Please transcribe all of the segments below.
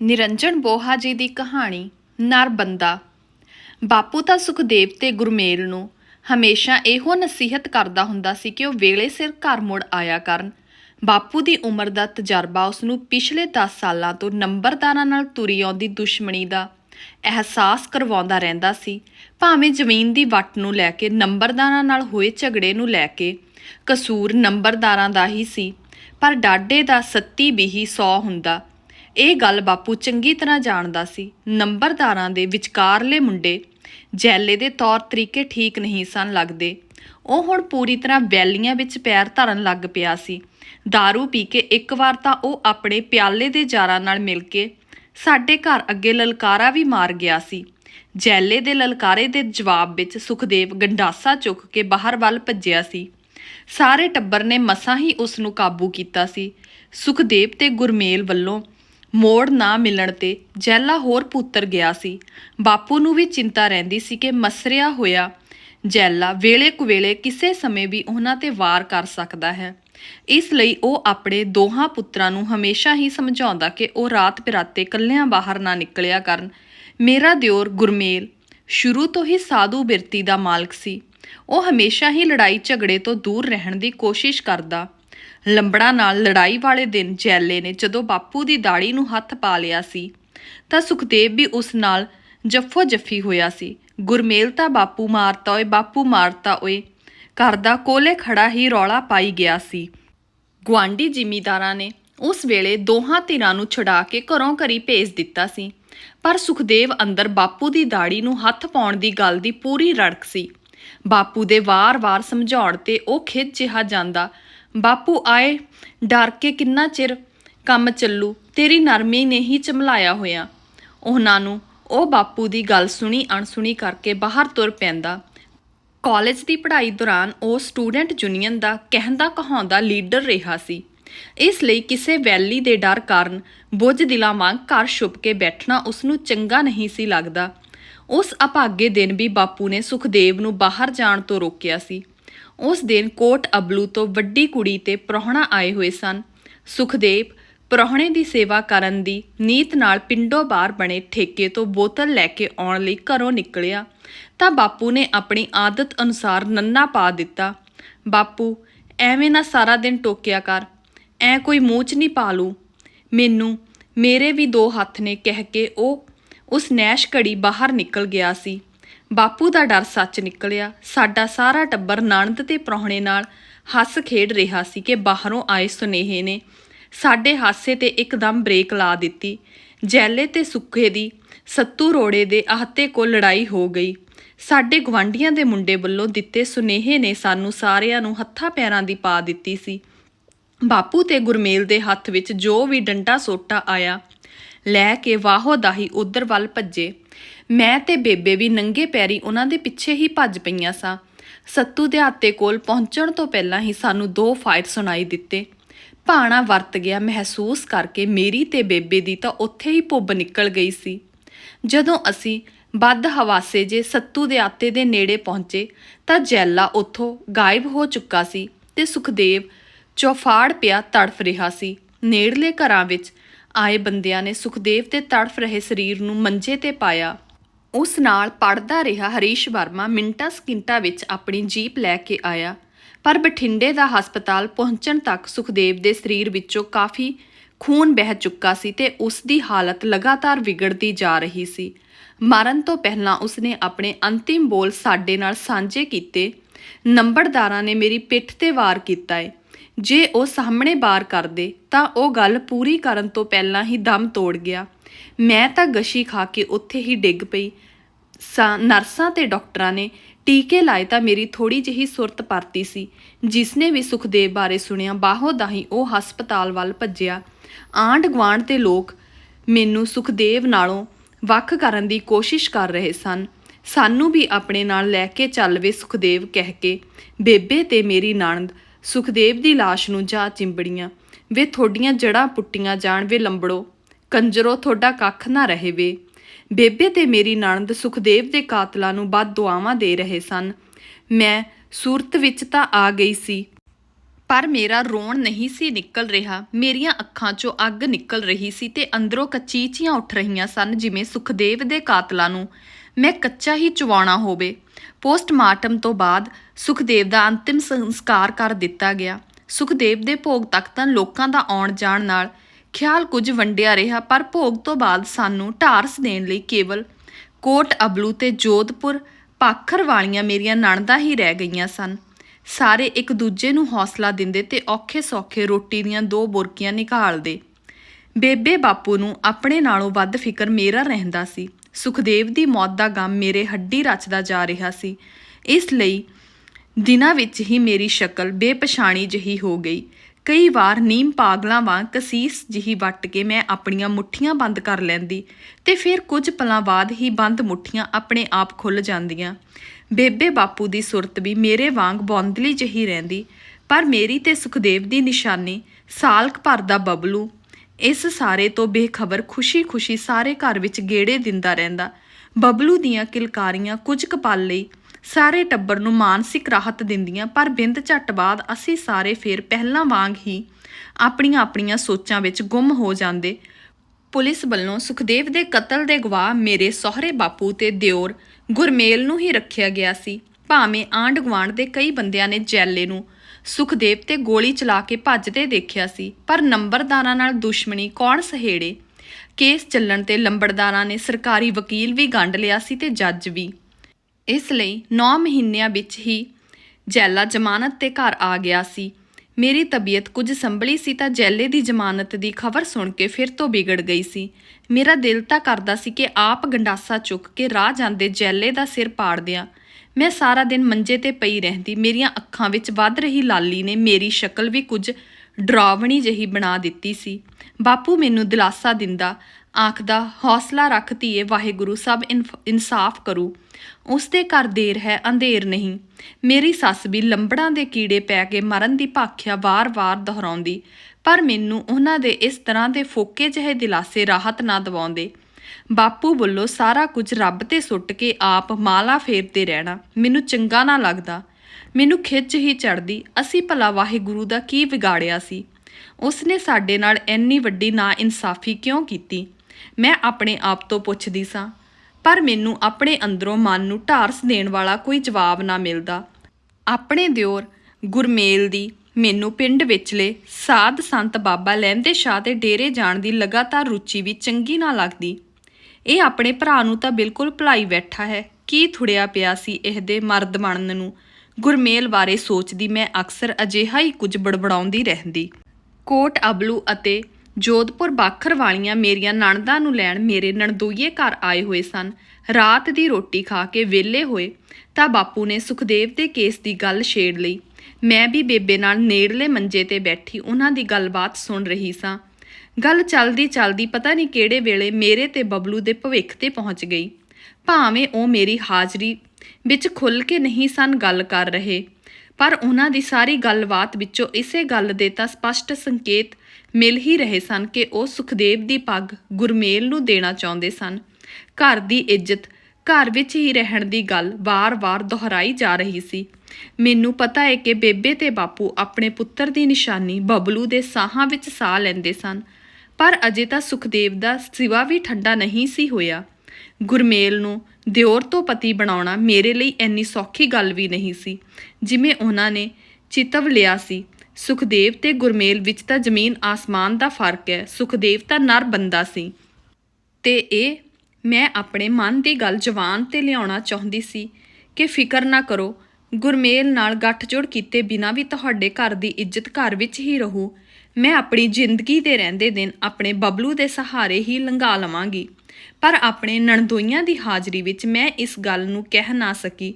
ਨਿਰੰਜਨ ਬੋਹਾ ਜੀ ਦੀ ਕਹਾਣੀ ਨਰਬੰਦਾ ਬਾਪੂ ਤਾਂ ਸੁਖਦੇਵ ਤੇ ਗੁਰਮੇਲ ਨੂੰ ਹਮੇਸ਼ਾ ਇਹੋ ਨਸੀਹਤ ਕਰਦਾ ਹੁੰਦਾ ਸੀ ਕਿ ਉਹ ਵੇਲੇ ਸਿਰ ਘਰ ਮੁੜ ਆਇਆ ਕਰਨ। ਬਾਪੂ ਦੀ ਉਮਰ ਦਾ ਤਜਰਬਾ ਉਸ ਨੂੰ ਪਿਛਲੇ 10 ਸਾਲਾਂ ਤੋਂ ਨੰਬਰਦਾਰਾਂ ਨਾਲ ਤੁਰੀ ਆਉਂਦੀ ਦੁਸ਼ਮਣੀ ਦਾ ਅਹਿਸਾਸ ਕਰਵਾਉਂਦਾ ਰਹਿੰਦਾ ਸੀ। ਭਾਵੇਂ ਜ਼ਮੀਨ ਦੀ ਵੱਟ ਨੂੰ ਲੈ ਕੇ, ਨੰਬਰਦਾਰਾਂ ਨਾਲ ਹੋਏ ਝਗੜੇ ਨੂੰ ਲੈ ਕੇ ਕਸੂਰ ਨੰਬਰਦਾਰਾਂ ਦਾ ਹੀ ਸੀ, ਪਰ ਡਾਡੇ ਦਾ ਸੱਤੀ ਬਿਹੀ 100 ਹੁੰਦਾ ਇਹ ਗੱਲ ਬਾਪੂ ਚੰਗੀ ਤਰ੍ਹਾਂ ਜਾਣਦਾ ਸੀ। ਨੰਬਰਦਾਰਾਂ ਦੇ ਵਿਚਕਾਰਲੇ ਮੁੰਡੇ ਜੈਲੇ ਦੇ ਤੌਰ ਤਰੀਕੇ ਠੀਕ ਨਹੀਂ ਸਨ ਲੱਗਦੇ। ਉਹ ਹੁਣ ਪੂਰੀ ਤਰ੍ਹਾਂ ਵੈਲੀਆਂ ਵਿੱਚ ਪੈਰ ਧਰਨ ਲੱਗ ਪਿਆ ਸੀ। दारू ਪੀ ਕੇ ਇੱਕ ਵਾਰ ਤਾਂ ਉਹ ਆਪਣੇ ਪਿਆਲੇ ਦੇ ਜਾਰਾਂ ਨਾਲ ਮਿਲ ਕੇ ਸਾਡੇ ਘਰ ਅੱਗੇ ਲਲਕਾਰਾ ਵੀ ਮਾਰ ਗਿਆ ਸੀ। ਜੈਲੇ ਦੇ ਲਲਕਾਰੇ ਦੇ ਜਵਾਬ ਵਿੱਚ ਸੁਖਦੇਵ ਗੰਡਾਸਾ ਚੁੱਕ ਕੇ ਬਾਹਰ ਵੱਲ ਭੱਜਿਆ ਸੀ। ਸਾਰੇ ਟੱਬਰ ਨੇ ਮਸਾਂ ਹੀ ਉਸ ਨੂੰ ਕਾਬੂ ਕੀਤਾ ਸੀ। ਸੁਖਦੇਵ ਤੇ ਗੁਰਮੇਲ ਵੱਲੋਂ ਮੋੜ ਨਾ ਮਿਲਣ ਤੇ ਜੈਲਾ ਹੋਰ ਪੁੱਤਰ ਗਿਆ ਸੀ। ਬਾਪੂ ਨੂੰ ਵੀ ਚਿੰਤਾ ਰਹਿੰਦੀ ਸੀ ਕਿ ਮਸਰਿਆ ਹੋਇਆ ਜੈਲਾ ਵੇਲੇ ਕੁਵੇਲੇ ਕਿਸੇ ਸਮੇਂ ਵੀ ਉਹਨਾਂ ਤੇ ਵਾਰ ਕਰ ਸਕਦਾ ਹੈ। ਇਸ ਲਈ ਉਹ ਆਪਣੇ ਦੋਹਾਂ ਪੁੱਤਰਾਂ ਨੂੰ ਹਮੇਸ਼ਾ ਹੀ ਸਮਝਾਉਂਦਾ ਕਿ ਉਹ ਰਾਤ ਬਿਰਾਤੇ ਇਕੱਲਿਆਂ ਬਾਹਰ ਨਾ ਨਿਕਲਿਆ ਕਰਨ। ਮੇਰਾ ਦਿਓਰ ਗੁਰਮੇਲ ਸ਼ੁਰੂ ਤੋਂ ਹੀ ਸਾਧੂ ਬਿਰਤੀ ਦਾ ਮਾਲਕ ਸੀ। ਉਹ ਹਮੇਸ਼ਾ ਹੀ ਲੜਾਈ ਝਗੜੇ ਤੋਂ ਦੂਰ ਰਹਿਣ ਦੀ ਕੋਸ਼ਿਸ਼ ਕਰਦਾ ਲੰਬੜਾ ਨਾਲ ਲੜਾਈ ਵਾਲੇ ਦਿਨ ਜੈਲੇ ਨੇ ਜਦੋਂ ਬਾਪੂ ਦੀ ਦਾੜੀ ਨੂੰ ਹੱਥ ਪਾ ਲਿਆ ਸੀ, ਤਾਂ ਸੁਖਦੇਵ ਵੀ ਉਸ ਨਾਲ ਜੱਫੋ ਜੱਫੀ ਹੋਇਆ ਸੀ। ਗੁਰਮੇਲ ਤਾਂ ਬਾਪੂ ਮਾਰਤਾ ਓਏ, ਬਾਪੂ ਮਾਰਤਾ ਓਏ। ਦਾ ਕੋਲੇ ਖੜਾ ਹੀ ਰੌਲਾ ਪਾਈ ਗਿਆ ਸੀ। ਗੁਆਂਢੀ ਜ਼ਿਮੀਦਾਰਾਂ ਨੇ ਉਸ ਵੇਲੇ ਦੋਹਾਂ ਧਿਰਾਂ ਨੂੰ ਛੁਡਾ ਕੇ ਘਰੋਂ ਘਰੀ ਭੇਜ ਦਿੱਤਾ ਸੀ। ਪਰ ਸੁਖਦੇਵ ਅੰਦਰ ਬਾਪੂ ਦੀ ਦਾੜੀ ਨੂੰ ਹੱਥ ਪਾਉਣ ਦੀ ਗੱਲ ਦੀ ਪੂਰੀ ਰੜਕ ਸੀ। ਬਾਪੂ ਦੇ ਵਾਰ-ਵਾਰ ਸਮਝਾਉਣ ਤੇ ਉਹ ਖਿੱਚ ਜਿਹਾ ਜਾਂਦਾ ਬਾਪੂ ਆਏ, ਡਰ ਕੇ ਕਿੰਨਾ ਚਿਰ ਕੰਮ ਚੱਲੂ, ਤੇਰੀ ਨਰਮੀ ਨੇ ਹੀ ਚਮਲਾਇਆ ਹੋਇਆ। ਉਹਨਾਂ ਨੂੰ ਉਹ ਬਾਪੂ ਦੀ ਗੱਲ ਸੁਣੀ ਅਣਸੁਣੀ ਕਰਕੇ ਬਾਹਰ ਤੁਰ ਪੈਂਦਾ। ਕਾਲਜ ਦੀ ਪੜ੍ਹਾਈ ਦੌਰਾਨ ਉਹ ਸਟੂਡੈਂਟ ਯੂਨੀਅਨ ਦਾ ਕਹਿੰਦਾ ਕਹਾਉਂਦਾ ਲੀਡਰ ਰਿਹਾ ਸੀ। ਇਸ ਲਈ ਕਿਸੇ ਵੈਲੀ ਦੇ ਡਰ ਕਾਰਨ ਬੁੱਝ ਦਿਲਾਂ ਵਾਂਗ ਘਰ ਛੁਪ ਕੇ ਬੈਠਣਾ ਉਸ ਨੂੰ ਚੰਗਾ ਨਹੀਂ ਸੀ ਲੱਗਦਾ। ਉਸ ਅਭਾਗੇ ਦਿਨ ਵੀ ਬਾਪੂ ਨੇ ਸੁਖਦੇਵ ਨੂੰ ਬਾਹਰ ਜਾਣ ਤੋਂ ਰੋਕਿਆ ਸੀ। ਉਸ ਦਿਨ ਕੋਟ ਅਬਲੂ ਤੋਂ ਵੱਡੀ ਕੁੜੀ ਤੇ ਪ੍ਰਾਹੁਣਾ ਆਏ ਹੋਏ ਸਨ। ਸੁਖਦੇਵ ਪ੍ਰਾਹੁਣੇ ਦੀ ਸੇਵਾ ਕਰਨ ਦੀ ਨੀਤ ਨਾਲ ਪਿੰਡੋਂ ਬਾਹਰ ਬਣੇ ਠੇਕੇ ਤੋਂ ਬੋਤਲ ਲੈ ਕੇ ਆਉਣ ਲਈ ਘਰੋਂ ਨਿਕਲਿਆ ਤਾਂ ਬਾਪੂ ਨੇ ਆਪਣੀ ਆਦਤ ਅਨੁਸਾਰ ਨੰਨਾ ਪਾ ਦਿੱਤਾ। ਬਾਪੂ, ਐਵੇਂ ਨਾ ਸਾਰਾ ਦਿਨ ਟੋਕਿਆ ਕਰ, ਐ ਕੋਈ ਮੂੰਹ 'ਚ ਨਹੀਂ ਪਾ ਲੂ ਮੈਨੂੰ, ਮੇਰੇ ਵੀ ਦੋ ਹੱਥ ਨੇ ਕਹਿ ਕੇ ਉਹ ਉਸ ਨੈਸ਼ ਘੜੀ ਬਾਹਰ ਨਿਕਲ ਗਿਆ ਸੀ। ਬਾਪੂ ਦਾ ਡਰ ਸੱਚ ਨਿਕਲਿਆ। ਸਾਡਾ ਸਾਰਾ ਟੱਬਰ ਨਣਦ ਤੇ ਪ੍ਰਾਹੁਣੇ ਨਾਲ ਹੱਸ ਖੇਡ ਰਿਹਾ ਸੀ ਕਿ ਬਾਹਰੋਂ ਆਏ ਸੁਨੇਹੇ ਨੇ। ਸਾਡੇ ਹਾਸੇ ਤੇ ਇੱਕਦਮ ਬ੍ਰੇਕ ਲਾ ਦਿੱਤੀ। ਜੈਲੇ ਤੇ ਸੁੱਖੇ ਦੀ ਸੱਤੂ ਰੋੜੇ ਦੇ ਆਹਤੇ ਕੋਲ ਲੜਾਈ ਹੋ ਗਈ। ਸਾਡੇ ਗਵਾਂਢੀਆਂ ਦੇ ਮੁੰਡੇ ਵੱਲੋਂ ਦਿੱਤੇ ਸੁਨੇਹੇ ਨੇ ਸਾਨੂੰ ਸਾਰਿਆਂ ਨੂੰ ਹੱਥਾਂ ਪੈਰਾਂ ਦੀ ਪਾ ਦਿੱਤੀ ਸੀ। ਬਾਪੂ ਤੇ ਗੁਰਮੇਲ ਦੇ ਹੱਥ ਵਿੱਚ ਜੋ ਵੀ ਡੰਡਾ ਸੋਟਾ ਆਇਆ, ਲੈ ਕੇ ਵਾਹੋ ਦਾਹੀ ਉਧਰ ਵੱਲ ਭੱਜੇ। ਮੈਂ ਤੇ ਬੇਬੇ ਵੀ ਨੰਗੇ ਪੈਰੀ ਉਹਨਾਂ ਦੇ ਪਿੱਛੇ ਹੀ ਭੱਜ ਪਈਆਂ ਸਾਂ। ਸੱਤੂ ਦੇ ਆਤੇ ਕੋਲ ਪਹੁੰਚਣ ਤੋਂ ਪਹਿਲਾਂ ਹੀ ਸਾਨੂੰ ਦੋ ਫਾਇਰ ਸੁਣਾਈ ਦਿੱਤੇ। ਭਾਣਾ ਵਰਤ ਗਿਆ ਮਹਿਸੂਸ ਕਰਕੇ ਮੇਰੀ ਤੇ ਬੇਬੇ ਦੀ ਤਾਂ ਉੱਥੇ ਹੀ ਭੁੱਬ ਨਿਕਲ ਗਈ ਸੀ। ਜਦੋਂ ਅਸੀਂ ਬੱਦ ਹਵਾਸੇ ਜੇ ਸੱਤੂ ਦੇ ਆਤੇ ਦੇ ਨੇੜੇ ਪਹੁੰਚੇ ਤਾਂ ਜੈਲਾ ਉੱਥੋਂ ਗਾਇਬ ਹੋ ਚੁੱਕਾ ਸੀ ਤੇ ਸੁਖਦੇਵ ਚੌਫਾੜ ਪਿਆ ਤੜਫ ਰਿਹਾ ਸੀ। ਨੇੜਲੇ ਘਰਾਂ ਵਿੱਚ ਆਏ ਬੰਦਿਆਂ ਨੇ ਸੁਖਦੇਵ ਤੇ ਤੜਫ ਰਹੇ ਸਰੀਰ ਨੂੰ ਮੰਜੇ ਤੇ ਪਾਇਆ। ਉਸ ਨਾਲ ਪੜਦਾ ਰਿਹਾ ਹਰੀਸ਼ ਵਰਮਾ ਮਿੰਟਾਂ ਸਕਿੰਟਾਂ ਵਿੱਚ ਆਪਣੀ ਜੀਪ ਲੈ ਕੇ ਆਇਆ, ਪਰ ਬਠਿੰਡੇ ਦਾ ਹਸਪਤਾਲ ਪਹੁੰਚਣ ਤੱਕ ਸੁਖਦੇਵ ਦੇ ਸਰੀਰ ਵਿੱਚੋਂ ਕਾਫੀ ਖੂਨ ਬਹਿ ਚੁੱਕਾ ਸੀ ਤੇ ਉਸ ਦੀ ਹਾਲਤ ਲਗਾਤਾਰ ਵਿਗੜਦੀ ਜਾ ਰਹੀ ਸੀ। ਮਰਨ ਤੋਂ ਪਹਿਲਾਂ ਉਸਨੇ ਆਪਣੇ ਅੰਤਿਮ ਬੋਲ ਸਾਡੇ ਨਾਲ ਸਾਂਝੇ ਕੀਤੇ, ਨੰਬਰਦਾਰਾਂ ਨੇ ਮੇਰੀ ਪਿੱਠ ਤੇ ਵਾਰ ਕੀਤਾ ਏ। ਜੇ ਉਹ ਸਾਹਮਣੇ ਬਾਰ ਕਰਦੇ, ਤਾਂ ਉਹ ਗੱਲ ਪੂਰੀ ਕਰਨ ਤੋਂ ਪਹਿਲਾਂ ਹੀ ਦਮ ਤੋੜ ਗਿਆ। ਮੈਂ ਤਾਂ ਗਸ਼ੀ ਖਾ ਕੇ ਉੱਥੇ ਹੀ ਡਿੱਗ ਪਈ। ਸਾ- ਨਰਸਾਂ ਤੇ ਡਾਕਟਰਾਂ ਨੇ ਟੀਕੇ ਲਾਏ ਤਾਂ ਮੇਰੀ ਥੋੜੀ ਜਿਹੀ ਸੁਰਤ ਪਰਤੀ ਸੀ, ਜਿਸਨੇ ਵੀ ਸੁਖਦੇਵ ਬਾਰੇ ਸੁਣਿਆ, ਬਾਹੋ ਦਾਹੀ ਉਹ ਹਸਪਤਾਲ ਵੱਲ ਭੱਜਿਆ। ਆਂਢ ਗੁਆਂਢ ਦੇ ਲੋਕ ਮੈਨੂੰ ਸੁਖਦੇਵ ਨਾਲੋਂ ਵੱਖ ਕਰਨ ਦੀ ਕੋਸ਼ਿਸ਼ ਕਰ ਰਹੇ ਸਨ। ਸਾਨੂੰ ਵੀ ਆਪਣੇ ਨਾਲ ਲੈ ਕੇ ਚੱਲ ਵੇ ਸੁਖਦੇਵ ਕਹਿ ਕੇ। ਬੇਬੇ ਤੇ ਮੇਰੀ ਨਣਦ ਸੁਖਦੇਵ ਦੀ ਲਾਸ਼ ਨੂੰ ਜਾ ਚਿੰਬੜੀਆਂ। ਵੇ ਥੋਡੀਆਂ ਜੜਾਂ ਪੁੱਟੀਆਂ ਜਾਣ ਵੇ ਲੰਬੜੋ। ਕੰਜਰੋ ਤੁਹਾਡਾ ਕੱਖ ਨਾ ਰਹੇ ਵੇ ਬੇਬੇ ਤੇ ਮੇਰੀ ਨਣਦ ਸੁਖਦੇਵ ਦੇ ਕਾਤਲਾਂ ਨੂੰ ਬਦ ਦੁਆਵਾਂ ਦੇ ਰਹੇ ਸਨ। ਮੈਂ ਸੂਰਤ ਵਿੱਚ ਤਾਂ ਆ ਗਈ ਸੀ, ਪਰ ਮੇਰਾ ਰੋਣ ਨਹੀਂ ਸੀ ਨਿਕਲ ਰਿਹਾ। ਮੇਰੀਆਂ ਅੱਖਾਂ 'ਚੋਂ ਅੱਗ ਨਿਕਲ ਰਹੀ ਸੀ ਤੇ ਅੰਦਰੋਂ ਕਚੀਚੀਆਂ ਉੱਠ ਰਹੀਆਂ ਸਨ ਜਿਵੇਂ ਸੁਖਦੇਵ ਦੇ ਕਾਤਲਾਂ ਨੂੰ। ਮੈਂ ਕੱਚਾ ਹੀ ਚਵਾਉਣਾ ਹੋਵੇ। ਪੋਸਟਮਾਰਟਮ ਤੋਂ ਬਾਅਦ ਸੁਖਦੇਵ ਦਾ ਅੰਤਿਮ ਸੰਸਕਾਰ ਕਰ ਦਿੱਤਾ ਗਿਆ। ਸੁਖਦੇਵ ਦੇ ਭੋਗ ਤੱਕ ਤਾਂ ਲੋਕਾਂ ਦਾ ਆਉਣ ਜਾਣ ਨਾਲ ਖਿਆਲ ਕੁਝ ਵੰਡਿਆ ਰਿਹਾ, ਪਰ ਭੋਗ ਤੋਂ ਬਾਅਦ ਸਾਨੂੰ ਢਾਰਸ ਦੇਣ ਲਈ ਕੇਵਲ ਕੋਟ ਅਬਲੂ ਤੇ ਜੋਧਪੁਰ ਪਾਖਰ ਵਾਲੀਆਂ ਮੇਰੀਆਂ ਨਣਦਾਂ ਹੀ ਰਹਿ ਗਈਆਂ ਸਨ। ਸਾਰੇ ਇੱਕ ਦੂਜੇ ਨੂੰ ਹੌਸਲਾ ਦਿੰਦੇ ਤੇ ਔਖੇ ਸੌਖੇ ਰੋਟੀ ਦੀਆਂ ਦੋ ਬੁਰਕੀਆਂ ਨਿਕਾਲਦੇ ਬੇਬੇ ਬਾਪੂ ਨੂੰ ਆਪਣੇ ਨਾਲੋਂ ਵੱਧ ਫਿਕਰ ਮੇਰਾ ਰਹਿੰਦਾ ਸੀ। ਸੁਖਦੇਵ ਦੀ ਮੌਤ ਦਾ ਗਮ ਮੇਰੇ ਹੱਡੀ ਰਚਦਾ ਜਾ ਰਿਹਾ ਸੀ। ਇਸ ਲਈ ਦਿਨਾਂ ਵਿੱਚ ਹੀ ਮੇਰੀ ਸ਼ਕਲ ਬੇਪਛਾਣੀ ਜਿਹੀ ਹੋ ਗਈ। ਕਈ ਵਾਰ ਨੀਮ ਪਾਗਲਾਂ ਵਾਂਗ ਕਸੀਸ ਜਿਹੀ ਵੱਟ ਕੇ ਮੈਂ ਆਪਣੀਆਂ ਮੁੱਠੀਆਂ ਬੰਦ ਕਰ ਲੈਂਦੀ ਤੇ ਫਿਰ ਕੁਝ ਪਲਾਂ ਬਾਅਦ ਹੀ ਬੰਦ ਮੁੱਠੀਆਂ ਆਪਣੇ ਆਪ ਖੁੱਲ ਜਾਂਦੀਆਂ। ਬੇਬੇ ਬਾਪੂ ਦੀ ਸੁਰਤ ਵੀ ਮੇਰੇ ਵਾਂਗ ਬੌਂਦਲੀ ਜਿਹੀ ਰਹਿੰਦੀ, ਪਰ ਮੇਰੀ ਤੇ ਸੁਖਦੇਵ ਦੀ ਨਿਸ਼ਾਨੀ ਸਾਲਕ ਭਰ ਦਾ ਬਬਲੂ। ਇਸ ਸਾਰੇ ਤੋਂ ਬੇਖਬਰ ਖੁਸ਼ੀ-ਖੁਸ਼ੀ ਸਾਰੇ ਘਰ ਵਿੱਚ ਗੇੜੇ ਦਿੰਦਾ ਰਹਿੰਦਾ। ਬਬਲੂ ਦੀਆਂ ਕਿਲਕਾਰੀਆਂ ਕੁਝ ਕੁ ਪਲ ਲਈ ਸਾਰੇ ਟੱਬਰ ਨੂੰ ਮਾਨਸਿਕ ਰਾਹਤ ਦਿੰਦੀਆਂ, ਪਰ ਬਿੰਦ ਝੱਟ ਬਾਅਦ ਅਸੀਂ ਸਾਰੇ ਫੇਰ ਪਹਿਲਾਂ ਵਾਂਗ ਹੀ ਆਪਣੀਆਂ ਆਪਣੀਆਂ ਸੋਚਾਂ ਵਿੱਚ ਗੁੰਮ ਹੋ ਜਾਂਦੇ। ਪੁਲਿਸ ਵੱਲੋਂ ਸੁਖਦੇਵ ਦੇ ਕਤਲ ਦੇ ਗਵਾਹ ਮੇਰੇ ਸਹੁਰੇ ਬਾਪੂ ਤੇ ਦਿਓਰ ਗੁਰਮੇਲ ਨੂੰ ਹੀ ਰੱਖਿਆ ਗਿਆ ਸੀ। ਭਾਵੇਂ ਆਂਢ ਗੁਆਂਢ ਦੇ ਕਈ ਬੰਦਿਆਂ ਨੇ ਜੈਲੇ ਨੂੰ ਸੁਖਦੇਵ ਤੇ ਗੋਲੀ ਚਲਾ ਕੇ ਭੱਜਦੇ ਦੇਖਿਆ ਸੀ, ਪਰ ਨੰਬਰਦਾਰਾਂ ਨਾਲ ਦੁਸ਼ਮਣੀ ਕੌਣ ਸਹੇੜੇ? ਕੇਸ ਚੱਲਣ ਤੇ ਲੰਬੜਦਾਰਾਂ ਨੇ ਸਰਕਾਰੀ ਵਕੀਲ ਵੀ ਗੰਢ ਲਿਆ ਸੀ ਤੇ ਜੱਜ ਵੀ। ਇਸ ਲਈ 9 ਮਹੀਨਿਆਂ ਵਿੱਚ ਹੀ ਜੈਲਾ ਜ਼ਮਾਨਤ ਤੇ ਘਰ ਆ ਗਿਆ ਸੀ। ਮੇਰੀ ਤਬੀਅਤ ਕੁਝ ਸੰਭਲੀ ਸੀ ਤਾਂ ਜੈਲੇ ਦੀ ਜ਼ਮਾਨਤ ਦੀ ਖਬਰ ਸੁਣ ਕੇ ਫਿਰ ਤੋਂ ਵਿਗੜ ਗਈ ਸੀ। ਮੇਰਾ ਦਿਲ ਤਾਂ ਕਰਦਾ ਸੀ ਕਿ ਆਪ ਗੰਡਾਸਾ ਚੁੱਕ ਕੇ ਰਾਹ ਜਾਂਦੇ ਜੈਲੇ ਦਾ ਸਿਰ ਪਾੜ ਦਿਆਂ। ਮੈਂ ਸਾਰਾ ਦਿਨ ਮੰਜੇ ਤੇ ਪਈ ਰਹਿੰਦੀ। ਮੇਰੀਆਂ ਅੱਖਾਂ ਵਿੱਚ ਵੱਧ ਰਹੀ ਲਾਲੀ ਨੇ ਮੇਰੀ ਸ਼ਕਲ ਵੀ ਕੁਝ ਡਰਾਵਣੀ ਜਿਹੀ ਬਣਾ ਦਿੱਤੀ ਸੀ। ਬਾਪੂ ਮੈਨੂੰ ਦਿਲਾਸਾ ਦਿੰਦਾ, ਆਖਦਾ, ਹੌਸਲਾ ਰੱਖ ਧੀਏ, ਵਾਹਿਗੁਰੂ ਸਭ ਇਨਫ- ਇਨਸਾਫ ਕਰੂ। ਉਸ ਦੇ ਘਰ ਦੇਰ ਹੈ, ਅੰਧੇਰ ਨਹੀਂ। ਮੇਰੀ ਸੱਸ ਵੀ ਲੰਬੜਾਂ ਦੇ ਕੀੜੇ ਪੈ ਕੇ ਮਰਨ ਦੀ ਭਾਖਿਆ ਵਾਰ-ਵਾਰ ਦੁਹਰਾਉਂਦੀ, ਪਰ ਮੈਨੂੰ ਉਹਨਾਂ ਦੇ ਇਸ ਤਰ੍ਹਾਂ ਦੇ ਫੋਕੇ ਜਿਹੇ ਦਿਲਾਸੇ ਰਾਹਤ ਨਾ ਦਿਵਾਉਂਦੇ। ਬਾਪੂ ਵੱਲੋਂ ਸਾਰਾ ਕੁਝ ਰੱਬ ਤੇ ਸੁੱਟ ਕੇ ਆਪ ਮਾਲਾ ਫੇਰਦੇ ਰਹਿਣਾ ਮੈਨੂੰ ਚੰਗਾ ਨਾ ਲੱਗਦਾ। ਮੈਨੂੰ ਖਿੱਚ ਹੀ ਚੜਦੀ ਅਸੀਂ ਭਲਾ ਵਾਹਿਗੁਰੂ ਦਾ ਕੀ ਵਿਗਾੜਿਆ ਸੀ? ਉਸਨੇ ਸਾਡੇ ਨਾਲ ਇੰਨੀ ਵੱਡੀ ਨਾ ਇਨਸਾਫੀ ਕਿਉਂ ਕੀਤੀ? ਮੈਂ ਆਪਣੇ ਆਪ ਤੋਂ ਪੁੱਛਦੀ ਸਾਂ ਪਰ ਮੈਨੂੰ ਆਪਣੇ ਅੰਦਰੋਂ ਮਨ ਨੂੰ ਢਾਰਸ ਦੇਣ ਵਾਲਾ ਕੋਈ ਜਵਾਬ ਨਾ ਮਿਲਦਾ। ਆਪਣੇ ਦਿਓਰ ਗੁਰਮੇਲ ਦੀ ਮੈਨੂੰ ਪਿੰਡ ਵਿਚਲੇ ਸਾਧ ਸੰਤ ਬਾਬਾ ਲਹਿੰਦੇ ਸ਼ਾਹ ਦੇ ਡੇਰੇ ਜਾਣ ਦੀ ਲਗਾਤਾਰ ਰੁਚੀ ਵੀ ਚੰਗੀ ਨਾ ਲੱਗਦੀ। ਇਹ ਆਪਣੇ ਭਰਾ ਨੂੰ ਤਾਂ ਬਿਲਕੁਲ ਭੁਲਾਈ ਬੈਠਾ ਹੈ। ਕੀ ਥੁੜਿਆ ਪਿਆ ਸੀ ਇਹਦੇ ਮਰਦ ਬਣਨ ਨੂੰ? ਗੁਰਮੇਲ ਬਾਰੇ ਸੋਚਦੀ ਮੈਂ ਅਕਸਰ ਅਜਿਹਾ ਹੀ ਕੁਝ ਬੜਬੜਾਉਂਦੀ ਰਹਿੰਦੀ। ਕੋਟ ਅਬਲੂ ਅਤੇ ਜੋਧਪੁਰ ਬਾਖਰ ਵਾਲੀਆਂ ਮੇਰੀਆਂ ਨਣਦਾਂ ਨੂੰ ਲੈਣ ਮੇਰੇ ਨਣਦੋਈਏ ਘਰ ਆਏ ਹੋਏ ਸਨ। ਰਾਤ ਦੀ ਰੋਟੀ ਖਾ ਕੇ ਵਿਹਲੇ ਹੋਏ ਤਾਂ ਬਾਪੂ ਨੇ ਸੁਖਦੇਵ ਦੇ ਕੇਸ ਦੀ ਗੱਲ ਛੇੜ ਲਈ। ਮੈਂ ਵੀ ਬੇਬੇ ਨਾਲ ਨੇੜਲੇ ਮੰਜੇ ਤੇ ਬੈਠੀ ਉਹਨਾਂ ਦੀ ਗੱਲਬਾਤ ਸੁਣ ਰਹੀ ਸਾਂ। ਗੱਲ ਚੱਲਦੀ ਚੱਲਦੀ ਪਤਾ ਨਹੀਂ ਕਿਹੜੇ ਵੇਲੇ ਮੇਰੇ ਤੇ ਬਬਲੂ ਦੇ ਭਵਿੱਖ ਤੇ ਪਹੁੰਚ ਗਈ। ਭਾਵੇਂ ਉਹ ਮੇਰੀ ਹਾਜ਼ਰੀ ਵਿੱਚ ਖੁੱਲ ਕੇ ਨਹੀਂ ਸਨ ਗੱਲ ਕਰ ਰਹੇ, ਪਰ ਉਹਨਾਂ ਦੀ ਸਾਰੀ ਗੱਲਬਾਤ ਵਿੱਚੋਂ ਇਸੇ ਗੱਲ ਦੇ ਤਾਂ ਸਪਸ਼ਟ ਸੰਕੇਤ ਮਿਲ ਹੀ ਰਹੇ ਸਨ ਕਿ ਉਹ ਸੁਖਦੇਵ ਦੀ ਪੱਗ ਗੁਰਮੇਲ ਨੂੰ ਦੇਣਾ ਚਾਹੁੰਦੇ ਸਨ। ਘਰ ਦੀ ਇੱਜ਼ਤ, ਘਰ ਵਿੱਚ ਹੀ ਰਹਿਣ ਦੀ ਗੱਲ ਵਾਰ-ਵਾਰ ਦੁਹਰਾਈ ਜਾ ਰਹੀ ਸੀ। ਮੈਨੂੰ ਪਤਾ ਹੈ ਕਿ ਬੇਬੇ ਤੇ ਬਾਪੂ ਆਪਣੇ ਪੁੱਤਰ ਦੀ ਨਿਸ਼ਾਨੀ ਬਬਲੂ ਦੇ ਸਾਹਾਂ ਵਿੱਚ ਸਾਹ ਲੈਂਦੇ ਸਨ, ਪਰ ਅਜੇ ਤਾਂ ਸੁਖਦੇਵ ਦਾ ਸਿਵਾ ਵੀ ਠੰਡਾ ਨਹੀਂ ਸੀ ਹੋਇਆ। ਗੁਰਮੇਲ ਨੂੰ ਦਿਓਰ ਤੋਂ ਪਤੀ ਬਣਾਉਣਾ ਮੇਰੇ ਲਈ ਇੰਨੀ ਸੌਖੀ ਗੱਲ ਵੀ ਨਹੀਂ ਸੀ, ਜਿਵੇਂ ਉਹਨਾਂ ਨੇ ਚਿਤਵ ਲਿਆ ਸੀ। ਸੁਖਦੇਵ ਤੇ ਗੁਰਮੇਲ ਵਿੱਚ ਤਾਂ ਜ਼ਮੀਨ ਆਸਮਾਨ ਦਾ ਫ਼ਰਕ ਹੈ। ਸੁਖਦੇਵ ਤਾਂ ਨਰ ਬੰਦਾ ਸੀ। ਤੇ ਇਹ ਮੈਂ ਆਪਣੇ ਮਨ ਦੀ ਗੱਲ ਜਵਾਨ ਤੇ ਲਿਆਉਣਾ ਚਾਹੁੰਦੀ ਸੀ ਕਿ ਫਿਕਰ ਨਾ ਕਰੋ, ਗੁਰਮੇਲ ਨਾਲ ਗੱਠਜੋੜ ਕੀਤੇ ਬਿਨਾਂ ਵੀ ਤੁਹਾਡੇ ਘਰ ਦੀ ਇੱਜ਼ਤ ਘਰ ਵਿੱਚ ਹੀ ਰਹੂ। ਮੈਂ ਆਪਣੀ ਜ਼ਿੰਦਗੀ ਦੇ ਰਹਿੰਦੇ ਦਿਨ ਆਪਣੇ ਬਬਲੂ ਦੇ ਸਹਾਰੇ ਹੀ ਲੰਘਾ ਲਵਾਂਗੀ। ਪਰ ਆਪਣੇ ਨਣਦੋਈਆਂ ਦੀ ਹਾਜ਼ਰੀ ਵਿੱਚ ਮੈਂ ਇਸ ਗੱਲ ਨੂੰ ਕਹਿ ਨਾ ਸਕੀ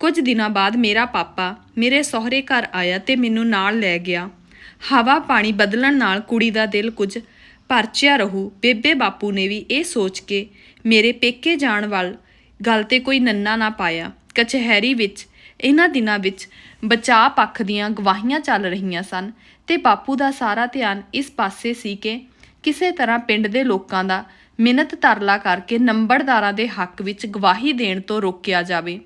ਕੁਝ ਦਿਨਾਂ ਬਾਅਦ ਮੇਰਾ ਪਾਪਾ ਮੇਰੇ ਸਹੁਰੇ ਘਰ ਆਇਆ ਤੇ ਮੈਨੂੰ ਨਾਲ ਲੈ ਗਿਆ। ਹਵਾ ਪਾਣੀ ਬਦਲਣ ਨਾਲ ਕੁੜੀ ਦਾ ਦਿਲ ਕੁਝ ਪਰਚਿਆ ਰਹੂ। ਬੇਬੇ ਬਾਪੂ ਨੇ ਵੀ ਇਹ ਸੋਚ ਕੇ ਮੇਰੇ ਪੇਕੇ ਜਾਣ ਵੱਲ ਗੱਲ ਤੇ ਕੋਈ ਨੰਨਾ ਨਾ ਪਾਇਆ। ਕਚਹਿਰੀ ਵਿੱਚ, ਇਹਨਾਂ ਦਿਨਾਂ ਵਿੱਚ ਬਚਾਅ ਪੱਖ ਦੀਆਂ ਗਵਾਹੀਆਂ ਚੱਲ ਰਹੀਆਂ ਸਨ ਤੇ ਬਾਪੂ ਦਾ ਸਾਰਾ ਧਿਆਨ ਇਸ ਪਾਸੇ ਸੀ ਕਿ ਕਿਸੇ ਤਰ੍ਹਾਂ ਪਿੰਡ ਦੇ ਲੋਕਾਂ ਦਾ ਮਿਹਨਤ ਤਰਲਾ ਕਰਕੇ ਨੰਬਰਦਾਰਾਂ ਦੇ ਹੱਕ ਵਿੱਚ ਗਵਾਹੀ ਦੇਣ ਤੋਂ ਰੋਕਿਆ ਜਾਵੇ।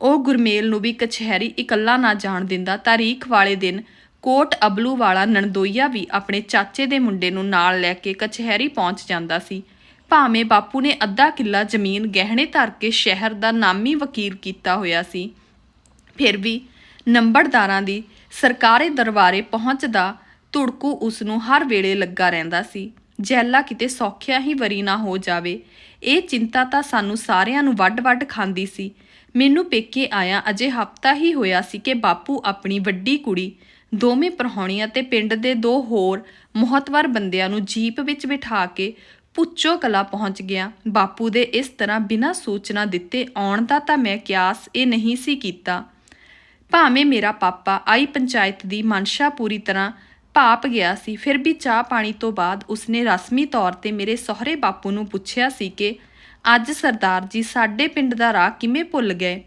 ਉਹ ਗੁਰਮੇਲ ਨੂੰ ਵੀ ਕਚਹਿਰੀ ਇਕੱਲਾ ਨਾ ਜਾਣ ਦਿੰਦਾ, ਤਾਰੀਖ ਵਾਲੇ ਦਿਨ ਕੋਟ ਅਬਲੂ ਵਾਲਾ ਨਣਦੋਈਆ ਵੀ ਆਪਣੇ ਚਾਚੇ ਦੇ ਮੁੰਡੇ ਨੂੰ ਨਾਲ ਲੈ ਕੇ ਕਚਹਿਰੀ ਪਹੁੰਚ ਜਾਂਦਾ ਸੀ। ਭਾਵੇਂ ਬਾਪੂ ਨੇ ਅੱਧਾ ਕਿੱਲਾ ਜ਼ਮੀਨ ਗਹਿਣੇ ਧਰ ਕੇ ਸ਼ਹਿਰ ਦਾ ਨਾਮੀ ਵਕੀਲ ਕੀਤਾ ਹੋਇਆ ਸੀ, ਫਿਰ ਵੀ ਨੰਬਰਦਾਰਾਂ ਦੀ ਸਰਕਾਰੀ ਦਰਬਾਰੇ ਪਹੁੰਚਦਾ ਤੁੜਕੂ ਉਸ ਨੂੰ ਹਰ ਵੇਲੇ ਲੱਗਾ ਰਹਿੰਦਾ ਸੀ। ਜੈਲਾ ਕਿਤੇ ਸੌਖਿਆ ਹੀ ਵਰੀ ਨਾ ਹੋ ਜਾਵੇ, ਇਹ ਚਿੰਤਾ ਤਾਂ ਸਾਨੂੰ ਸਾਰਿਆਂ ਨੂੰ ਵੱਡ-ਵੱਡ ਖਾਂਦੀ ਸੀ। ਮੈਨੂੰ ਪੇਕੇ ਆਇਆ ਅਜੇ ਹਫਤਾ ਹੀ ਹੋਇਆ ਸੀ ਕਿ ਬਾਪੂ ਆਪਣੀ ਵੱਡੀ ਕੁੜੀ, ਦੋਵੇਂ ਪਰਹੌਣੀਆਂ ਤੇ ਪਿੰਡ ਦੇ ਦੋ ਹੋਰ ਮਹੱਤਵਰ ਬੰਦਿਆਂ ਨੂੰ ਜੀਪ ਵਿੱਚ ਬਿਠਾ ਕੇ ਪੁੱਚੋ ਕਲਾ ਪਹੁੰਚ ਗਿਆ। ਬਾਪੂ ਦੇ ਇਸ ਤਰ੍ਹਾਂ ਬਿਨਾਂ ਸੂਚਨਾ ਦਿੱਤੇ ਆਉਣ ਦਾ ਤਾਂ ਮੈਂ ਕਿਆਸ ਇਹ ਨਹੀਂ ਸੀ ਕੀਤਾ। ਭਾਵੇਂ ਮੇਰਾ ਪਾਪਾ ਆਈ ਪੰਚਾਇਤ ਦੀ ਮਨਸ਼ਾ ਪੂਰੀ ਤਰ੍ਹਾਂ ਭਾਪ ਗਿਆ ਸੀ, ਫਿਰ ਵੀ ਚਾਹ ਪਾਣੀ ਤੋਂ ਬਾਅਦ ਉਸਨੇ ਰਸਮੀ ਤੌਰ ਤੇ ਮੇਰੇ ਸਹੁਰੇ ਬਾਪੂ ਨੂੰ ਪੁੱਛਿਆ ਸੀ ਕਿ ਅੱਜ ਸਰਦਾਰ ਜੀ ਸਾਡੇ ਪਿੰਡ ਦਾ ਰਾਹ ਕਿਵੇਂ ਭੁੱਲ ਗਏ?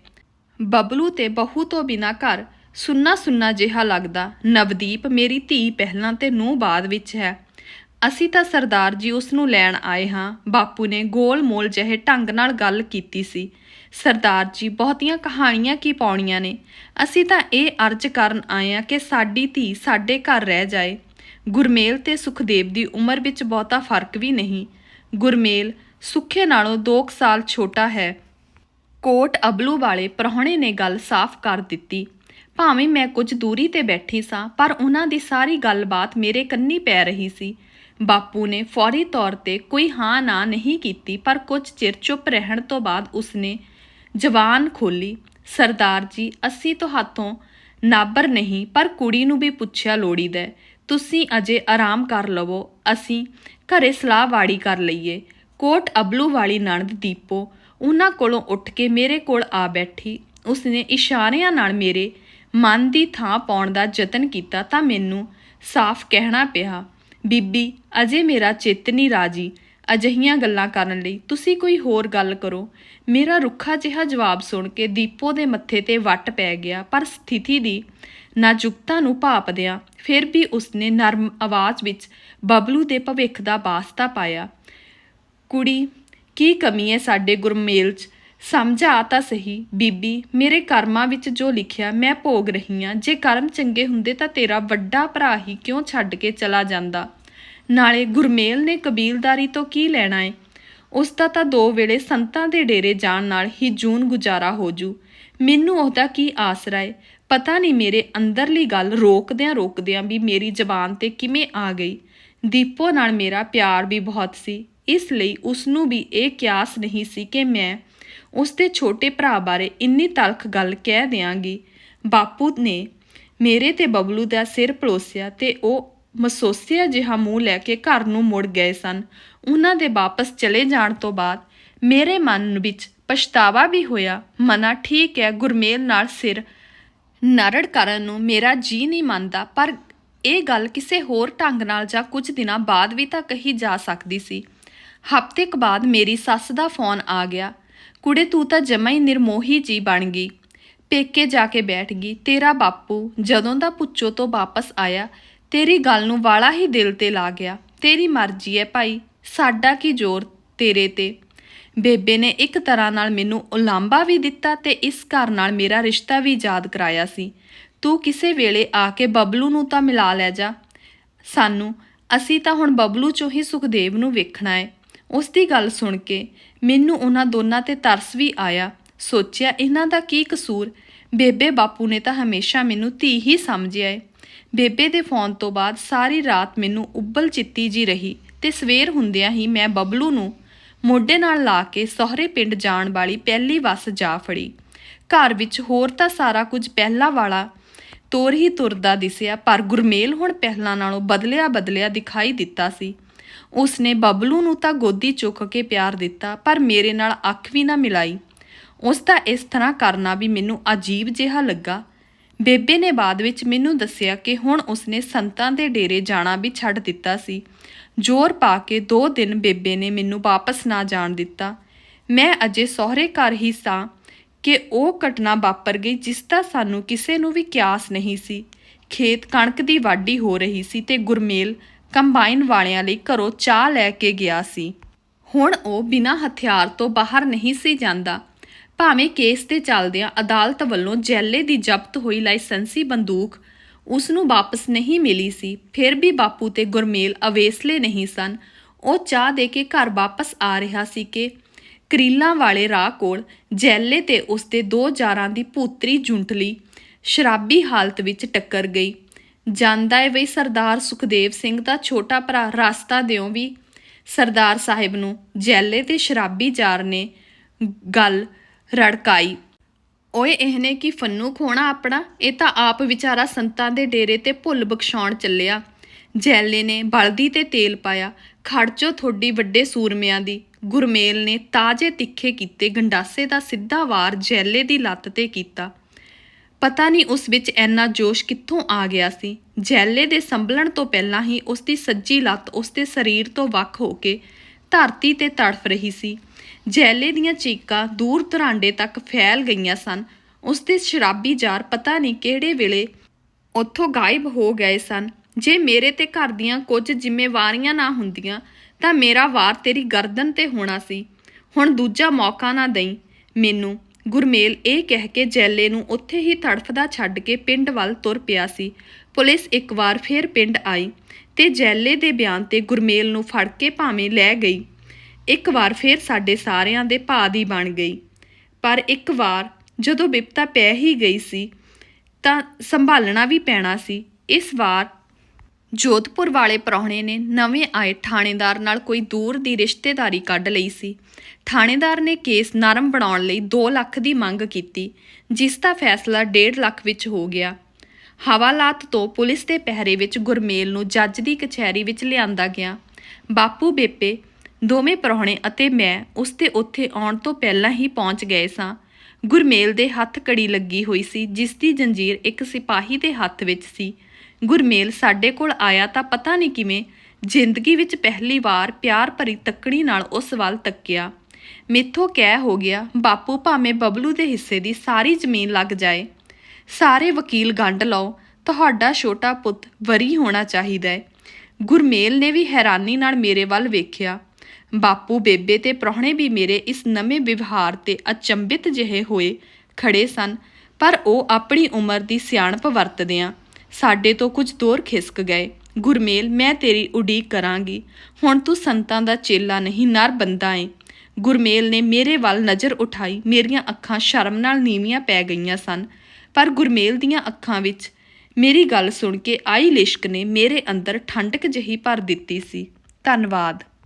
ਬਬਲੂ ਤੇ ਬਹੂ ਤੋਂ ਬਿਨਾ ਘਰ ਸੁੰਨਾ ਸੁੰਨਾ ਜਿਹਾ ਲੱਗਦਾ। ਨਵਦੀਪ ਮੇਰੀ ਧੀ ਪਹਿਲਾਂ ਤੇ ਨੂੰ ਬਾਅਦ ਵਿੱਚ ਹੈ। ਅਸੀਂ ਤਾਂ ਸਰਦਾਰ ਜੀ ਉਸ ਨੂੰ ਲੈਣ ਆਏ ਹਾਂ। ਬਾਪੂ ਨੇ ਗੋਲ-ਮੋਲ ਜਿਹੇ ਢੰਗ ਨਾਲ ਗੱਲ ਕੀਤੀ ਸੀ। ਸਰਦਾਰ ਜੀ, ਬਹੁਤੀਆਂ ਕਹਾਣੀਆਂ ਕੀ ਪਾਉਣੀਆਂ ਨੇ? ਅਸੀਂ ਤਾਂ ਇਹ ਅਰਜ਼ ਕਰਨ ਆਏ ਹਾਂ ਕਿ ਸਾਡੀ ਧੀ ਸਾਡੇ ਘਰ ਰਹਿ ਜਾਏ। ਗੁਰਮੇਲ ਤੇ ਸੁਖਦੇਵ ਦੀ ਉਮਰ ਵਿੱਚ ਬਹੁਤਾ ਫ਼ਰਕ ਵੀ ਨਹੀਂ। ਗੁਰਮੇਲ ਸੁੱਖੇ ਨਾਲੋਂ 2 ਸਾਲ ਛੋਟਾ ਹੈ। ਕੋਟ ਅਬਲੂ ਵਾਲੇ ਪ੍ਰਾਹੁਣੇ ਨੇ ਗੱਲ ਸਾਫ਼ ਕਰ ਦਿੱਤੀ। ਭਾਵੇਂ ਮੈਂ ਕੁਝ ਦੂਰੀ ਤੇ ਬੈਠੀ ਸਾਂ, ਪਰ ਉਹਨਾਂ ਦੀ ਸਾਰੀ ਗੱਲਬਾਤ ਮੇਰੇ ਕੰਨੀ ਪੈ ਰਹੀ ਸੀ। ਬਾਪੂ ਨੇ ਫੌਰੀ ਤੌਰ ਤੇ ਕੋਈ ਹਾਂ ਨਾ ਨਹੀਂ ਕੀਤੀ, ਪਰ ਕੁਝ ਚਿਰ ਚੁੱਪ ਰਹਿਣ ਤੋਂ ਬਾਅਦ ਉਸਨੇ ਜਵਾਨ ਖੋਲੀ ਸਰਦਾਰ ਜੀ, ਅਸੀਂ ਤੋਂ ਹੱਥੋਂ ਨਾਬਰ ਨਹੀਂ, ਪਰ ਕੁੜੀ ਨੂੰ ਵੀ ਪੁੱਛਿਆ ਲੋੜੀਦਾ ਤੁਸੀਂ ਅਜੇ ਆਰਾਮ ਕਰ ਲਵੋ, ਅਸੀਂ ਘਰੇ ਸਲਾਹ ਵਾੜੀ ਕਰ ਲਈਏ। ਕੋਟ ਅਬਲੂ ਵਾਲੀ ਨਣਦ ਦੀਪੋ ਉਹਨਾਂ ਕੋਲੋਂ ਉੱਠ ਕੇ ਮੇਰੇ ਕੋਲ ਆ ਬੈਠੀ। ਉਸਨੇ ਇਸ਼ਾਰਿਆਂ ਨਾਲ ਮੇਰੇ ਮਨ ਦੀ ਥਾਂ ਪਾਉਣ ਦਾ ਯਤਨ ਕੀਤਾ ਤਾਂ ਮੈਨੂੰ ਸਾਫ਼ ਕਹਿਣਾ ਪਿਆ, ਬੀਬੀ, ਅਜੇ ਮੇਰਾ ਚਿੱਤ ਨਹੀਂ ਰਾਜੀ। ਅਜਹੀਆਂ ਗੱਲਾਂ ਕਰਨ ਲਈ ਤੁਸੀਂ ਕੋਈ ਹੋਰ ਗੱਲ ਕਰੋ। ਮੇਰਾ ਰੁੱਖਾ ਜਿਹਾ ਜਵਾਬ ਸੁਣ ਕੇ ਦੀਪੋ ਦੇ ਮੱਥੇ ਤੇ ਵੱਟ ਪੈ ਗਿਆ, ਪਰ ਸਥਿਤੀ ਦੀ ਨਾਜ਼ੁਕਤਾ ਨੂੰ ਭਾਪਦਿਆਂ ਫਿਰ ਵੀ ਉਸਨੇ ਨਰਮ ਆਵਾਜ਼ ਵਿੱਚ ਬਬਲੂ ਦੇ ਭਵਿੱਖ ਦਾ ਵਾਸਤਾ ਪਾਇਆ। ਕੁੜੀ, ਕੀ ਕਮੀ ਹੈ ਸਾਡੇ ਗੁਰਮੇਲ 'ਚ? ਸਮਝਾ ਤਾਂ ਸਹੀ। ਬੀਬੀ, ਮੇਰੇ ਕਰਮਾਂ ਵਿੱਚ ਜੋ ਲਿਖਿਆ, ਮੈਂ ਭੋਗ ਰਹੀ ਹਾਂ ਜੇ ਕਰਮ ਚੰਗੇ ਹੁੰਦੇ ਤਾਂ ਤੇਰਾ ਵੱਡਾ ਭਰਾ ਹੀ ਕਿਉਂ ਛੱਡ ਕੇ ਚਲਾ ਜਾਂਦਾ? ਨਾਲੇ ਗੁਰਮੇਲ ਨੇ ਕਬੀਲਦਾਰੀ ਤੋਂ ਕੀ ਲੈਣਾ ਏ? ਉਸ ਦਾ ਤਾਂ ਦੋ ਵੇਲੇ ਸੰਤਾਂ ਦੇ ਡੇਰੇ ਜਾਣ ਨਾਲ ਹੀ ਜੂਨ ਗੁਜ਼ਾਰਾ ਹੋ ਜੂ। ਮੈਨੂੰ ਉਹਦਾ ਕੀ ਆਸਰਾ ਏ? ਪਤਾ ਨਹੀਂ ਮੇਰੇ ਅੰਦਰਲੀ ਗੱਲ ਰੋਕਦਿਆਂ ਰੋਕਦਿਆਂ ਵੀ ਮੇਰੀ ਜ਼ਬਾਨ ਤੇ ਕਿਵੇਂ ਆ ਗਈ? ਦੀਪੋ ਨਾਲ ਮੇਰਾ ਪਿਆਰ ਵੀ ਬਹੁਤ ਸੀ। ਇਸ ਲਈ ਉਸ ਨੂੰ ਵੀ ਇਹ ਕਿਆਸ ਨਹੀਂ ਸੀ ਕਿ ਮੈਂ ਉਸ ਦੇ ਛੋਟੇ ਭਰਾ ਬਾਰੇ ਇੰਨੀ ਤਲਖ ਗੱਲ ਕਹਿ ਦਿਆਂਗੀ। ਬਾਪੂ ਨੇ ਮੇਰੇ ਤੇ ਬਬਲੂ ਦਾ ਸਿਰ ਪਲੋਸਿਆ ਤੇ ਉਹ ਮਸੋਸਿਆ ਜਿਹਾ ਮੂੰਹ ਲੈ ਕੇ ਘਰ ਨੂੰ ਮੁੜ ਗਏ ਸਨ। ਉਹਨਾਂ ਦੇ ਵਾਪਸ ਚਲੇ ਜਾਣ ਤੋਂ ਬਾਅਦ ਮੇਰੇ ਮਨ ਵਿੱਚ ਪਛਤਾਵਾ ਵੀ ਹੋਇਆ। ਮਨਾ ਠੀਕ ਹੈ, ਗੁਰਮੇਲ ਨਾਲ ਸਿਰ ਨਰੜ ਕਰਨ ਨੂੰ ਮੇਰਾ ਜੀ ਨਹੀਂ ਮੰਨਦਾ, ਪਰ ਇਹ ਗੱਲ ਕਿਸੇ ਹੋਰ ਢੰਗ ਨਾਲ ਜਾਂ ਕੁਝ ਦਿਨਾਂ ਬਾਅਦ ਵੀ ਤਾਂ ਕਹੀ ਜਾ ਸਕਦੀ ਸੀ। ਹਫ਼ਤੇ ਕੁ ਬਾਅਦ ਮੇਰੀ ਸੱਸ ਦਾ ਫੋਨ ਆ ਗਿਆ। ਕੁੜੇ, ਤੂੰ ਤਾਂ ਜਮਾ ਹੀ ਨਿਰਮੋਹੀ ਜੀ ਬਣ ਗਈ। ਪੇਕੇ ਜਾ ਕੇ ਬੈਠ ਗਈ। ਤੇਰਾ ਬਾਪੂ ਜਦੋਂ ਦਾ ਪੁੱਛੋ ਤੋਂ ਵਾਪਸ ਆਇਆ, ਤੇਰੀ ਗੱਲ ਨੂੰ ਵਾਲਾ ਹੀ ਦਿਲ ਤੇ ਲਾ ਗਿਆ। ਤੇਰੀ ਮਰਜ਼ੀ ਹੈ ਭਾਈ, ਸਾਡਾ ਕੀ ਜ਼ੋਰ ਤੇਰੇ ਤੇ? ਬੇਬੇ ਨੇ ਇੱਕ ਤਰ੍ਹਾਂ ਨਾਲ ਮੈਨੂੰ ਉਲਾਂਭਾ ਵੀ ਦਿੱਤਾ ਤੇ ਇਸ ਘਰ ਨਾਲ ਮੇਰਾ ਰਿਸ਼ਤਾ ਵੀ ਯਾਦ ਕਰਾਇਆ ਸੀ। ਤੂੰ ਕਿਸੇ ਵੇਲੇ ਆ ਕੇ ਬਬਲੂ ਨੂੰ ਤਾਂ ਮਿਲਾ ਲੈ ਜਾ। ਸਾਨੂੰ, ਅਸੀਂ ਤਾਂ ਹੁਣ ਬਬਲੂ ਚੋਂ ਹੀ ਸੁਖਦੇਵ ਨੂੰ ਵੇਖਣਾ ਹੈ ਉਸ ਦੀ ਗੱਲ ਸੁਣ ਕੇ ਮੈਨੂੰ ਉਹਨਾਂ ਦੋਨਾਂ ਤੇ ਤਰਸ ਵੀ ਆਇਆ। ਸੋਚਿਆ, ਇਹਨਾਂ ਦਾ ਕੀ ਕਸੂਰ? ਬੇਬੇ ਬਾਪੂ ਨੇ ਤਾਂ ਹਮੇਸ਼ਾ ਮੈਨੂੰ ਧੀ ਹੀ ਸਮਝਿਆ ਏ। ਬੇਬੇ ਦੇ ਫੋਨ ਤੋਂ ਬਾਅਦ ਸਾਰੀ ਰਾਤ ਮੈਨੂੰ ਉੱਬਲ ਚਿੱਤੀ ਜੀ ਰਹੀ ਤੇ ਸਵੇਰ ਹੁੰਦਿਆਂ ਹੀ ਮੈਂ ਬਬਲੂ ਨੂੰ ਮੋਢੇ ਨਾਲ ਲਾ ਕੇ ਸਹੁਰੇ ਪਿੰਡ ਜਾਣ ਵਾਲੀ ਪਹਿਲੀ ਬੱਸ ਜਾ ਫੜੀ। ਘਰ ਵਿੱਚ ਹੋਰ ਤਾਂ ਸਾਰਾ ਕੁਝ ਪਹਿਲਾਂ ਵਾਲਾ ਤੋਰ ਹੀ ਤੁਰਦਾ ਦਿਸਿਆ, ਪਰ ਗੁਰਮੇਲ ਹੁਣ ਪਹਿਲਾਂ ਨਾਲੋਂ ਬਦਲਿਆ ਬਦਲਿਆ ਦਿਖਾਈ ਦਿੱਤਾ ਸੀ। ਉਸਨੇ ਬਬਲੂ ਨੂੰ ਤਾਂ ਗੋਦੀ ਚੁੱਕ ਕੇ ਪਿਆਰ ਦਿੱਤਾ, ਪਰ ਮੇਰੇ ਨਾਲ ਅੱਖ ਵੀ ਨਾ ਮਿਲਾਈ। ਉਸ ਦਾ ਇਸ ਤਰ੍ਹਾਂ ਕਰਨਾ ਵੀ ਮੈਨੂੰ ਅਜੀਬ ਜਿਹਾ ਲੱਗਾ। ਬੇਬੇ ਨੇ ਬਾਅਦ ਵਿੱਚ ਮੈਨੂੰ ਦੱਸਿਆ ਕਿ ਹੁਣ ਉਸਨੇ ਸੰਤਾਂ ਦੇ ਡੇਰੇ ਜਾਣਾ ਵੀ ਛੱਡ ਦਿੱਤਾ ਸੀ। ਜ਼ੋਰ ਪਾ ਕੇ 2 ਦਿਨ ਬੇਬੇ ਨੇ ਮੈਨੂੰ ਵਾਪਸ ਨਾ ਜਾਣ ਦਿੱਤਾ। ਮੈਂ ਅਜੇ ਸਹੁਰੇ ਘਰ ਹੀ ਸਾਂ ਕਿ ਉਹ ਘਟਨਾ ਵਾਪਰ ਗਈ ਜਿਸ ਦਾ ਸਾਨੂੰ ਕਿਸੇ ਨੂੰ ਵੀ ਕਿਆਸ ਨਹੀਂ ਸੀ। ਖੇਤ ਕਣਕ ਦੀ ਵਾਢੀ ਹੋ ਰਹੀ ਸੀ ਤੇ ਗੁਰਮੇਲ ਕੰਬਾਈਨ ਵਾਲਿਆਂ ਲਈ ਘਰੋਂ ਚਾਹ ਲੈ ਕੇ ਗਿਆ ਸੀ। ਹੁਣ ਉਹ ਬਿਨਾਂ ਹਥਿਆਰ ਤੋਂ ਬਾਹਰ ਨਹੀਂ ਸੀ ਜਾਂਦਾ। ਭਾਵੇਂ ਕੇਸ ਤੇ ਚੱਲਦਿਆਂ ਅਦਾਲਤ ਵੱਲੋਂ ਜੈਲੇ ਦੀ ਜ਼ਬਤ ਹੋਈ ਲਾਇਸੈਂਸੀ ਬੰਦੂਕ ਉਸ ਨੂੰ ਵਾਪਸ ਨਹੀਂ ਮਿਲੀ ਸੀ, ਫਿਰ ਵੀ ਬਾਪੂ ਤੇ ਗੁਰਮੇਲ ਅਵੇਸਲੇ ਨਹੀਂ ਸਨ। ਉਹ ਚਾਹ ਦੇ ਕੇ ਘਰ ਵਾਪਸ ਆ ਰਿਹਾ ਸੀ ਕਿ ਕਰੀਲਾਂ ਵਾਲੇ ਰਾਹ ਕੋਲ ਜੈਲੇ ਤੇ ਉਸਦੇ ਦੋ ਜਾਰਾਂ ਦੀ ਪੂਤਰੀ ਜੁੰਟਲੀ ਸ਼ਰਾਬੀ ਹਾਲਤ ਵਿੱਚ ਟੱਕਰ ਗਈ। ਜਾਂਦਾ ਏ ਬਈ ਸਰਦਾਰ ਸੁਖਦੇਵ ਸਿੰਘ ਦਾ ਛੋਟਾ ਭਰਾ ਰਸਤਾ ਦਿਓ ਵੀ। ਸਰਦਾਰ ਸਾਹਿਬ ਨੂੰ ਜੈਲੇ ਤੇ ਸ਼ਰਾਬੀ ਜਾਰ ਨੇ ਗੱਲ ਰੜਕਾਈ। ਓਏ, ਇਹਨੇ ਕੀ ਫੰਨੂ ਖੋਣਾ ਆਪਣਾ? ਇਹ ਤਾਂ ਆਪ ਵਿਚਾਰਾ ਸੰਤਾਂ ਦੇ ਡੇਰੇ ਤੇ ਭੁੱਲ ਬਖਸ਼ਾਉਣ ਚੱਲਿਆ। ਜੈਲੇ ਨੇ ਬਲਦੀ ਤੇ ਤੇਲ ਪਾਇਆ। ਖੜਚੋ ਥੋੜੀ ਵੱਡੇ ਸੂਰਮਿਆਂ ਦੀ। ਗੁਰਮੇਲ ਨੇ ਤਾਜੇ ਤਿੱਖੇ ਕੀਤੇ ਗੰਡਾਸੇ ਦਾ ਸਿੱਧਾ ਵਾਰ ਜੈਲੇ ਦੀ ਲੱਤ ਤੇ ਕੀਤਾ। ਪਤਾ ਨਹੀਂ ਉਸ ਵਿੱਚ ਐਨਾ ਜੋਸ਼ ਕਿੱਥੋਂ ਆ ਗਿਆ ਸੀ। ਜੈਲੇ ਦੇ ਸੰਭਲਣ ਤੋਂ ਪਹਿਲਾਂ ਹੀ ਉਸ ਦੀ ਸੱਜੀ ਲੱਤ ਉਸ ਦੇ ਸਰੀਰ ਤੋਂ ਵੱਖ ਹੋ ਕੇ ਧਰਤੀ ਤੇ ਤੜਫ ਰਹੀ ਸੀ। ਜੈਲੇ ਦੀਆਂ ਚੀਕਾਂ ਦੂਰ ਦਰਾਂਡੇ ਤੱਕ ਫੈਲ ਗਈਆਂ ਸਨ। ਉਸ ਦੇ ਸ਼ਰਾਬੀ ਜਾਰ ਪਤਾ ਨਹੀਂ ਕਿਹੜੇ ਵੇਲੇ ਉੱਥੋਂ ਗਾਇਬ ਹੋ ਗਏ ਸਨ। ਜੇ ਮੇਰੇ ਤੇ ਘਰ ਦੀਆਂ ਕੁਝ ਜ਼ਿੰਮੇਵਾਰੀਆਂ ਨਾ ਹੁੰਦੀਆਂ, ਤਾਂ ਮੇਰਾ ਵਾਰ ਤੇਰੀ ਗਰਦਨ ਤੇ ਹੋਣਾ ਸੀ। ਹੁਣ ਦੂਜਾ ਮੌਕਾ ਨਾ ਦੇਈ। ਮੈਨੂੰ ਗੁਰਮੇਲ ਇਹ ਕਹਿ ਕੇ ਜੈਲੇ ਨੂੰ ਉੱਥੇ ਹੀ ਤੜਫਦਾ ਛੱਡ ਕੇ ਪਿੰਡ ਵੱਲ ਤੁਰ ਪਿਆ ਸੀ। ਪੁਲਿਸ ਇੱਕ ਵਾਰ ਫੇਰ ਪਿੰਡ ਆਈ ਤੇ ਜੈਲੇ ਦੇ ਬਿਆਨ ਤੇ ਗੁਰਮੇਲ ਨੂੰ ਫੜ ਕੇ ਭਾਵੇਂ ਲੈ ਗਈ। ਇੱਕ ਵਾਰ ਫੇਰ ਸਾਡੇ ਸਾਰਿਆਂ ਦੇ ਭਾ ਦੀ ਬਣ ਗਈ। ਪਰ ਇੱਕ ਵਾਰ ਜਦੋਂ ਬਿਪਤਾ ਪੈ ਹੀ ਗਈ ਸੀ ਤਾਂ ਸੰਭਾਲਣਾ ਵੀ ਪੈਣਾ ਸੀ। ਇਸ ਵਾਰ ਜੋਧਪੁਰ ਵਾਲੇ ਪ੍ਰਾਹੁਣੇ ਨੇ ਨਵੇਂ ਆਏ ਥਾਣੇਦਾਰ ਨਾਲ ਕੋਈ ਦੂਰ ਦੀ ਰਿਸ਼ਤੇਦਾਰੀ ਕੱਢ ਲਈ ਸੀ। ਥਾਣੇਦਾਰ ਨੇ ਕੇਸ ਨਰਮ ਬਣਾਉਣ ਲਈ 2 ਲੱਖ ਦੀ ਮੰਗ ਕੀਤੀ, ਜਿਸ ਦਾ ਫੈਸਲਾ 1.5 ਲੱਖ ਵਿੱਚ ਹੋ ਗਿਆ। ਹਵਾਲਾਤ ਤੋਂ ਪੁਲਿਸ ਦੇ ਪਹਿਰੇ ਵਿੱਚ ਗੁਰਮੇਲ ਨੂੰ ਜੱਜ ਦੀ ਕਚਹਿਰੀ ਵਿੱਚ ਲਿਆਂਦਾ ਗਿਆ। ਬਾਪੂ ਬੇਪੇ, ਦੋਵੇਂ ਪ੍ਰਾਹੁਣੇ ਅਤੇ ਮੈਂ ਉਸ ਦੇ ਉੱਥੇ ਆਉਣ ਤੋਂ ਪਹਿਲਾਂ ਹੀ ਪਹੁੰਚ ਗਏ ਸਾਂ। ਗੁਰਮੇਲ ਦੇ ਹੱਥ ਕੜੀ ਲੱਗੀ ਹੋਈ ਸੀ, ਜਿਸ ਦੀ ਜੰਜੀਰ ਇੱਕ ਸਿਪਾਹੀ ਦੇ ਹੱਥ ਵਿੱਚ ਸੀ। ਗੁਰਮੇਲ ਸਾਡੇ ਕੋਲ ਆਇਆ ਤਾਂ ਪਤਾ ਨਹੀਂ ਕਿਵੇਂ ਜ਼ਿੰਦਗੀ ਵਿੱਚ ਪਹਿਲੀ ਵਾਰ ਪਿਆਰ ਭਰੀ ਤੱਕਣੀ ਨਾਲ ਉਸ ਵੱਲ ਤੱਕਿਆ। ਮੇਥੋਂ ਕਹਿ ਹੋ ਗਿਆ, ਬਾਪੂ, ਭਾਵੇਂ ਬਬਲੂ ਦੇ ਹਿੱਸੇ ਦੀ ਸਾਰੀ ਜ਼ਮੀਨ ਲੱਗ ਜਾਏ, ਸਾਰੇ ਵਕੀਲ ਗੰਢ ਲਓ, ਤੁਹਾਡਾ ਛੋਟਾ ਪੁੱਤ ਵਰੀ ਹੋਣਾ ਚਾਹੀਦਾ ਹੈ ਗੁਰਮੇਲ ਨੇ ਵੀ ਹੈਰਾਨੀ ਨਾਲ ਮੇਰੇ ਵੱਲ ਵੇਖਿਆ। ਬਾਪੂ, ਬੇਬੇ ਤੇ ਪ੍ਰਾਹੁਣੇ ਵੀ ਮੇਰੇ ਇਸ ਨਵੇਂ ਵਿਵਹਾਰ ਤੇ ਅਚੰਭਿਤ ਜਿਹੇ ਹੋਏ ਖੜੇ ਸਨ, ਪਰ ਉਹ ਆਪਣੀ ਉਮਰ ਦੀ ਸਿਆਣਪ ਵਰਤਦਿਆਂ ਸਾਡੇ ਤੋਂ ਕੁਝ ਦੂਰ ਖਿਸਕ ਗਏ। ਗੁਰਮੇਲ, ਮੈਂ ਤੇਰੀ ਉਡੀਕ ਕਰਾਂਗੀ। ਹੁਣ ਤੂੰ ਸੰਤਾਂ ਦਾ ਚੇਲਾ ਨਹੀਂ, ਨਰ ਬੰਦਾ ਏ। ਗੁਰਮੇਲ ਨੇ ਮੇਰੇ ਵੱਲ ਨਜ਼ਰ ਉਠਾਈ। ਮੇਰੀਆਂ ਅੱਖਾਂ ਸ਼ਰਮ ਨਾਲ ਨੀਵੀਆਂ ਪੈ ਗਈਆਂ ਸਨ। ਪਰ ਗੁਰਮੇਲ ਦੀਆਂ ਅੱਖਾਂ ਵਿੱਚ ਮੇਰੀ ਗੱਲ ਸੁਣ ਕੇ ਆਈ ਲਿਸ਼ਕ ਨੇ ਮੇਰੇ ਅੰਦਰ ਠੰਡਕ ਜਹੀ ਭਰ ਦਿੱਤੀ ਸੀ। ਧੰਨਵਾਦ।